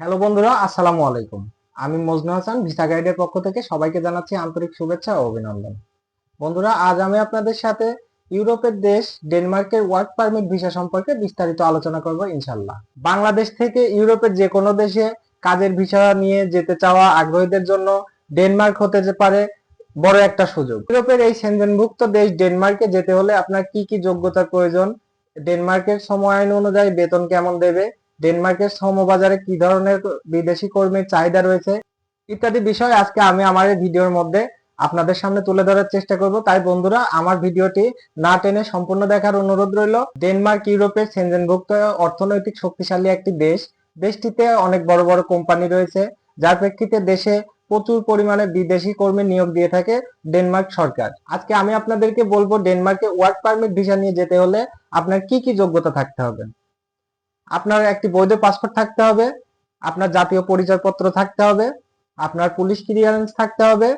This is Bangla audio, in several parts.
হ্যালো বন্ধুরা, আসসালামু আলাইকুম। আমি মজনু হাসান, ভিসা গাইডের পক্ষ থেকে সবাইকে জানাচ্ছি আন্তরিক শুভেচ্ছা ও অভিনন্দন। বন্ধুরা, আজ আমি আপনাদের সাথে ইউরোপের দেশ ডেনমার্কের ওয়ার্ক পারমিট ভিসা সম্পর্কে বিস্তারিত আলোচনা করব ইনশাল্লাহ বাংলাদেশ থেকে ইউরোপের যে কোনো দেশে কাজের ভিসা নিয়ে যেতে চাওয়া আগ্রহীদের জন্য ডেনমার্ক হতে পারে বড় একটা সুযোগ। ইউরোপের এই সেনজেনভুক্ত দেশ ডেনমার্কে যেতে হলে আপনার কি কি যোগ্যতার প্রয়োজন? ডেনমার্কের সময় অনুযায়ী বেতন কেমন দেবে? ডেনমার্কের শ্রমবাজারে কি ধরনের বিদেশি কর্মীর চাহিদা রয়েছে ইত্যাদি বিষয় আজকে আমি আমার এই ভিডিওর মধ্যে আপনাদের সামনে তুলে ধরার চেষ্টা করব। তাই বন্ধুরা, আমার ভিডিওটি না টেনে সম্পূর্ণ দেখার অনুরোধ রইল। ডেনমার্ক ইউরোপের সেনজেনভুক্ত অর্থনৈতিক শক্তিশালী একটি দেশ। দেশটিতে অনেক বড় বড় কোম্পানি রয়েছে। যার প্রেক্ষিতে দেশে প্রচুর পরিমাণে বিদেশি কর্মী নিয়োগ দিয়ে থাকে ডেনমার্ক সরকার। আজকে আমি আপনাদেরকে বলব, ডেনমার্কে ওয়ার্ক পারমিট ভিসা নিয়ে যেতে হলে আপনার কি কি যোগ্যতা থাকতে হবে? আপনার একটি বৈধ পাসপোর্ট থাকতে হবে, আপনার জাতীয় পরিচয়পত্র থাকতে হবে, আপনার পুলিশ ক্লিয়ারেন্স থাকতে হবে,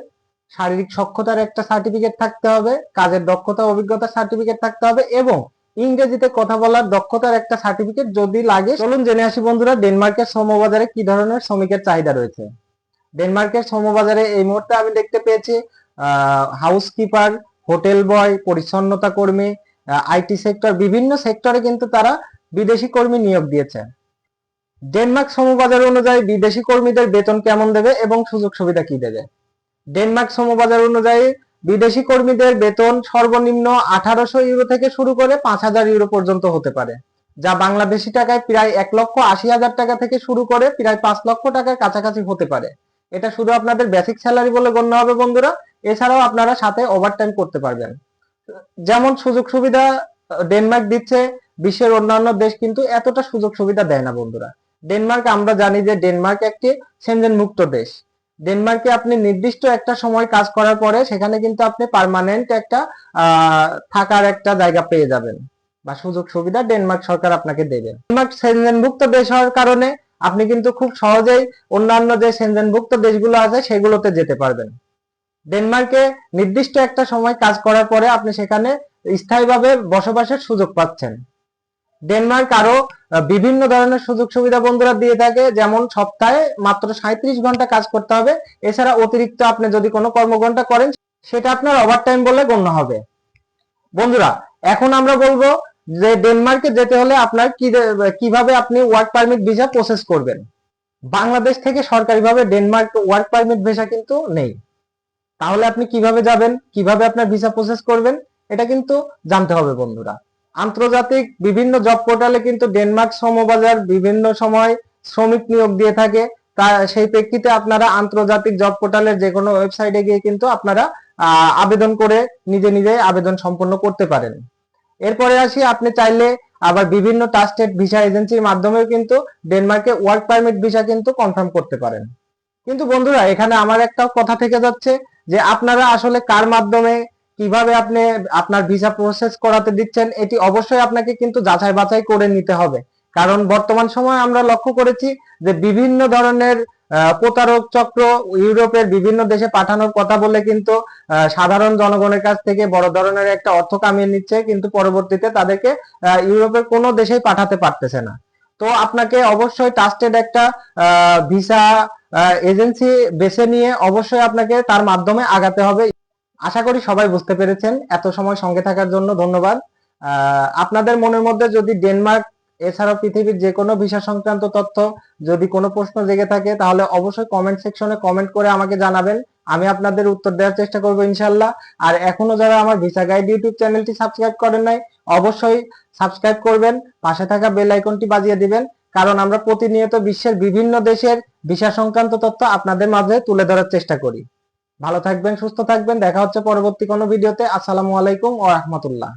শারীরিক সক্ষতার একটা সার্টিফিকেট থাকতে হবে, কাজের দক্ষতা অভিজ্ঞতার সার্টিফিকেট থাকতে হবে এবং ইংরেজিতে কথা বলার দক্ষতার একটা সার্টিফিকেট যদি লাগে, চলুন জেনে আসি বন্ধুরা ডেনমার্কের শ্রমবাজারে কি ধরনের শ্রমিকের চাহিদা রয়েছে। ডেনমার্কের শ্রমবাজারে এই মুহূর্তে আমি দেখতে পেয়েছি হাউসকিপার হোটেল বয় পরিচ্ছন্নতা কর্মী আইটি সেক্টর বিভিন্ন সেক্টরে কিন্তু তারা বিদেশি কর্মী নিয়োগ দিয়েছে। ডেনমার্ক শ্রমবাজার অনুযায়ী বিদেশি কর্মীদের বেতন কেমন দেবে এবং সুযোগ সুবিধা কি দেবে? ডেনমার্ক শ্রমবাজার অনুযায়ী বিদেশি কর্মীদের বেতন সর্বনিম্ন আঠারোশো ইউরো থেকে শুরু করে পাঁচ হাজার ইউরো পর্যন্ত হতে পারে, যা বাংলাদেশি টাকায় প্রায় এক লক্ষ আশি হাজার টাকা থেকে শুরু করে প্রায় পাঁচ লক্ষ টাকার কাছাকাছি হতে পারে। এটা শুধু আপনাদের বেসিক স্যালারি বলে গণ্য হবে বন্ধুরা, এছাড়াও আপনারা সাথে ওভারটাইম করতে পারবেন। যেমন সুযোগ সুবিধা ডেনমার্ক দিচ্ছে বিশ্বের অন্যান্য দেশ কিন্তু এতটা সুযোগ সুবিধা দেয় না বন্ধুরা। ডেনমার্ক, আমরা জানি যে ডেনমার্ক একটি সেনজেন মুক্ত দেশ। ডেনমার্কে আপনি নির্দিষ্ট একটা সময় কাজ করার পরে সেখানে কিন্তু আপনি পার্মানেন্ট একটা থাকার একটা জায়গা পেয়ে যাবেন বা সুযোগ সুবিধা ডেনমার্ক সরকার আপনাকে দেবে। ডেনমার্ক সেনজেনভুক্ত দেশ হওয়ার কারণে আপনি কিন্তু খুব সহজেই অন্যান্য যে সেনজেনভুক্ত দেশগুলো আছে সেগুলোতে যেতে পারবেন। ডেনমার্কে নির্দিষ্ট একটা সময় কাজ করার পরে আপনি সেখানে স্থায়ীভাবে বসবাসের সুযোগ পাচ্ছেন। ডেনমার্ক আরও বিভিন্ন ধরনের সুযোগ সুবিধা বন্ধুরা দিয়ে থাকে, যেমন সপ্তাহে মাত্র সাঁত্রিশ ঘণ্টা কাজ করতে হবে। এছাড়া অতিরিক্ত আপনি যদি কোনো কর্মঘন্টা করেন, সেটা আপনার ওভার টাইম বলে গণ্য হবে। বন্ধুরা, এখন আমরা বলব যে ডেনমার্কে যেতে হলে আপনার কি, কীভাবে আপনি ওয়ার্ক পারমিট ভিসা প্রসেস করবেন। বাংলাদেশ থেকে সরকারিভাবে ডেনমার্ক ওয়ার্ক পারমিট ভিসা কিন্তু নেই। তাহলে আপনি কীভাবে যাবেন, কীভাবে আপনার ভিসা প্রসেস করবেন, এটা কিন্তু জানতে হবে বন্ধুরা। আন্তর্জাতিক বিভিন্ন জব পোর্টালে কিন্তু ডেনমার্ক শ্রমবাজার বিভিন্ন সময় শ্রমিক নিয়োগ দিয়ে থাকে। তা, সেই প্রেক্ষিতে আপনারা আন্তর্জাতিক জব পোর্টালের যে কোনো ওয়েবসাইটে গিয়ে কিন্তু আপনারা আবেদন করে নিজে নিজে আবেদন সম্পন্ন করতে পারেন। এরপরে আসি, আপনি চাইলে আবার বিভিন্ন ট্রাস্টেড ভিসা এজেন্সির মাধ্যমেও কিন্তু ডেনমার্কে ওয়ার্ক পারমিট ভিসা কিন্তু কনফার্ম করতে পারেন। কিন্তু বন্ধুরা, এখানে আমার একটা কথা থেকে যাচ্ছে যে আপনারা আসলে কার মাধ্যমে কীভাবে আপনি আপনার ভিসা প্রসেস করাতে দিচ্ছেন, এটি অবশ্যই আপনাকে কিন্তু যাচাই বাছাই করে নিতে হবে। কারণ বর্তমান সময় আমরা লক্ষ্য করেছি যে বিভিন্ন ধরনের প্রতারক চক্র ইউরোপের বিভিন্ন দেশে পাঠানোর কথা বলে কিন্তু সাধারণ জনগণের কাছ থেকে বড় ধরনের একটা অর্থ কামিয়ে নিচ্ছে, কিন্তু পরবর্তীতে তাদেরকে ইউরোপের কোনো দেশেই পাঠাতে পারতেছে না। তো আপনাকে অবশ্যই ট্রাস্টেড একটা ভিসা এজেন্সি বেছে নিয়ে অবশ্যই আপনাকে তার মাধ্যমে আগাতে হবে। আশা করি সবাই বুঝতে পেরেছেন। এত সময় সঙ্গে থাকার জন্য ধন্যবাদ। আপনাদের মনের মধ্যে যদি ডেনমার্ক এছাড়াও পৃথিবীর যে কোনো ভিসা সংক্রান্ত তথ্য যদি কোনো প্রশ্ন জেগে থাকে, তাহলে অবশ্যই কমেন্ট সেকশনে কমেন্ট করে আমাকে জানাবেন। আমি আপনাদের উত্তর দেওয়ার চেষ্টা করব ইনশাল্লাহ আর এখনও যারা আমার ভিসা গাইড ইউটিউব চ্যানেলটি সাবস্ক্রাইব করেন নাই, অবশ্যই সাবস্ক্রাইব করবেন। পাশে থাকা বেল আইকনটি বাজিয়ে দিবেন। কারণ আমরা প্রতিনিয়ত বিশ্বের বিভিন্ন দেশের ভিসা সংক্রান্ত তথ্য আপনাদের মাঝে তুলে ধরার চেষ্টা করি। ভালো থাকবেন সুস্থ থাকবেন। দেখা হচ্ছে পরবর্তী কোনো ভিডিওতে। আসসালামু আলাইকুম ও রহমতুল্লাহ।